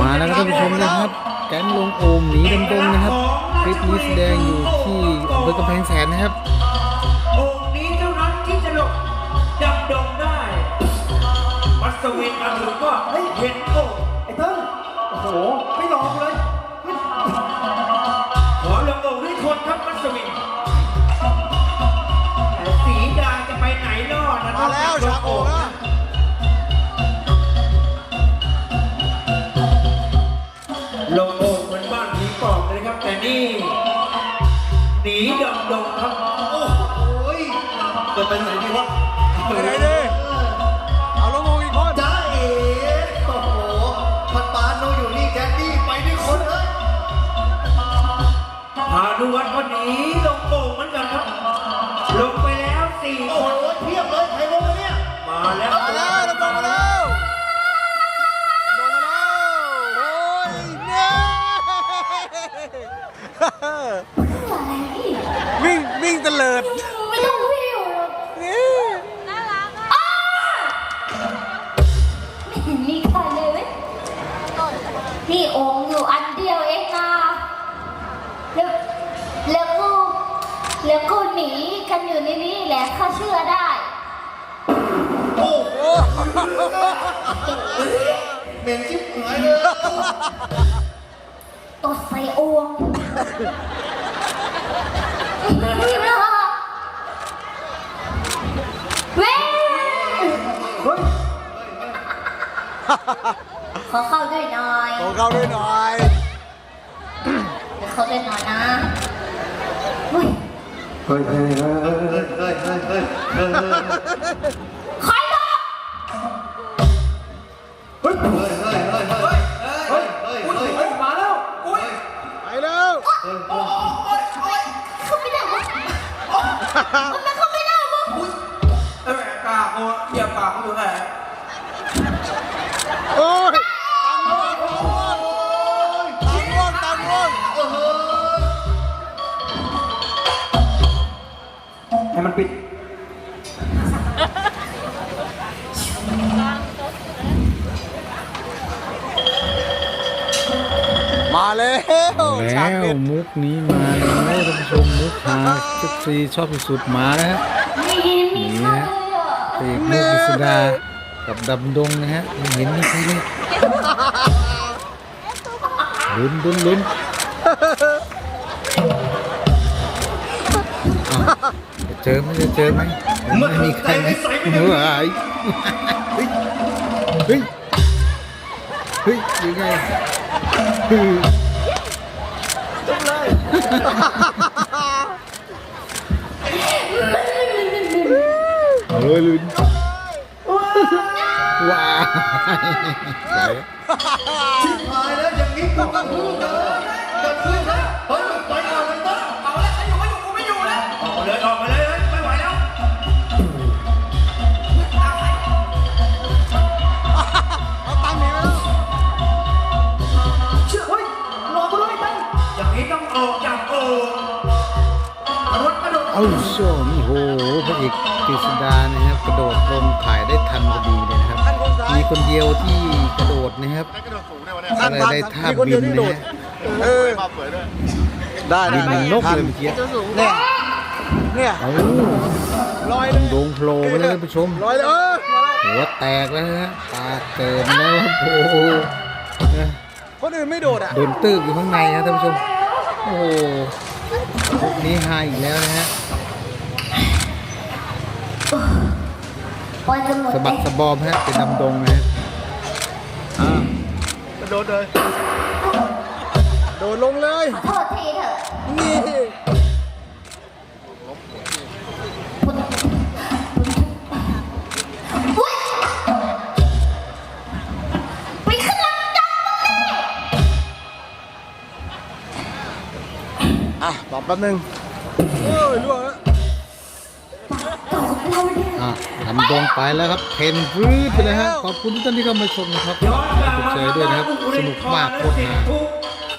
มาแล้วครับท่านผู้ชมนะครับ แก๊งลงโอมหนีดำดงนะครับ คลิปนี้แสดงอยู่ที่อำเภอกำแพงแสนนะครับ หนีดำดงครับโอ้โหยจะไปไหนดีวะไปไหนดิเอาลงงงอีกคนจ้าเอ๋โอ้โหมันปานโนอยู่นี่แกนดี้ไปด้วยคนเลยพานุวัฒน์วันนี้ลงโป่งเหมือนกันครับ ลงไปแล้วสี่โอ้คโหน เพียบเลยใครลงมาเนี่ย มาแล้ว มาแล้วลงมาแล้ว นี่องค์อยู่อันเดียวเองนะแล้วแล้วก็แล้วก็หนีกันอยู่ในนี้แหละข้าเชื่อได้โอ้โอ้เหม็นชิบหายเลยตดใส่องค์เว้ย ขอเข้าด้วยหน่อยขอเข้าด้วยหน่อยเดี๋ยวเข้าด้วยหน่อยนะเฮ้ยเฮ้ยเฮ้ยเฮ้ยเฮ้ยเฮ้ยเฮ้ยเฮ้ยใครบอกเฮ้ยเฮ้ยเฮ้ยเฮ้ยเฮ้ยเฮ้ยเฮ้ยเฮ้ยเฮ้ยมาแล้วอุ้ยไปแล้วเข้าไม่ได้วะมันไม่เข้าไม่ได้วะเอ้ยปากโอ้เหยียบปากเขาอยู่ไหน มาแล้วฉากแล้วเด็ดมุกนี้มาแล้วท่านผู้ชมมุกหาทุกซีชอบที่สุดมาแล้วฮะไม่เห็นมีใครเลยอะพระเอกมุกฤษดากับดำดงนะฮะไม่เห็นมีใครเลยลุ้นลุ้นลุ้นอ้าวจะเจอไหมจะเจอไหมไม่มีใครไหมเฮ้ยเฮ้ย เฮ้ยเฮ้ยยังไงเฮ้ยเอาเลยลุนว้าวไหนชิบหายแล้วอย่างนี้กูก็พูดเลย เอาโซ่นี่โหพระเอกกฤษดานะครับ กระโดดลงถ่ายได้ทันพอดีเลยนะครับท่านคนซ้ายมีคนเดียวที่กระโดดนะครับท่านอะไรท่านได้ท่ามีคนเดียวที่โดดบินนะเออได้บิได้นเหมือนนกทัเลยเมื่อกี้เนี่ยเนี่ยเอาลอยเลยโดงโผล่มาเลยท่านผู้ชมลอยเลยเออมาแล้วหัวแตกแล้วนะฮะตาเกินแล้วครับโอ้โหนะคนอื่นไม่โดดอะโดนตื้บอยู่ข้างในนะท่านผู้ชมโอ้โหพวก นี้หายอีกแล้วนะฮะวันจะหมดสะบักสะบอมฮะเป็นดำดงนะฮะกระโดดเลย โดดลงเลย ขอโทษทีเถอะนี่ ตอบแป๊บนึงโอ้ยล่วงแล้วต่อเราเนี่ยอะดำดงไปแล้วครับเพนฟรืดไปเลยฮะขอบคุณทุกท่านที่เข้ามาชมนะครับย้อนกลับกดมาแชร์ด้วยนะครับ สนุกมากโคตรติดนะคุก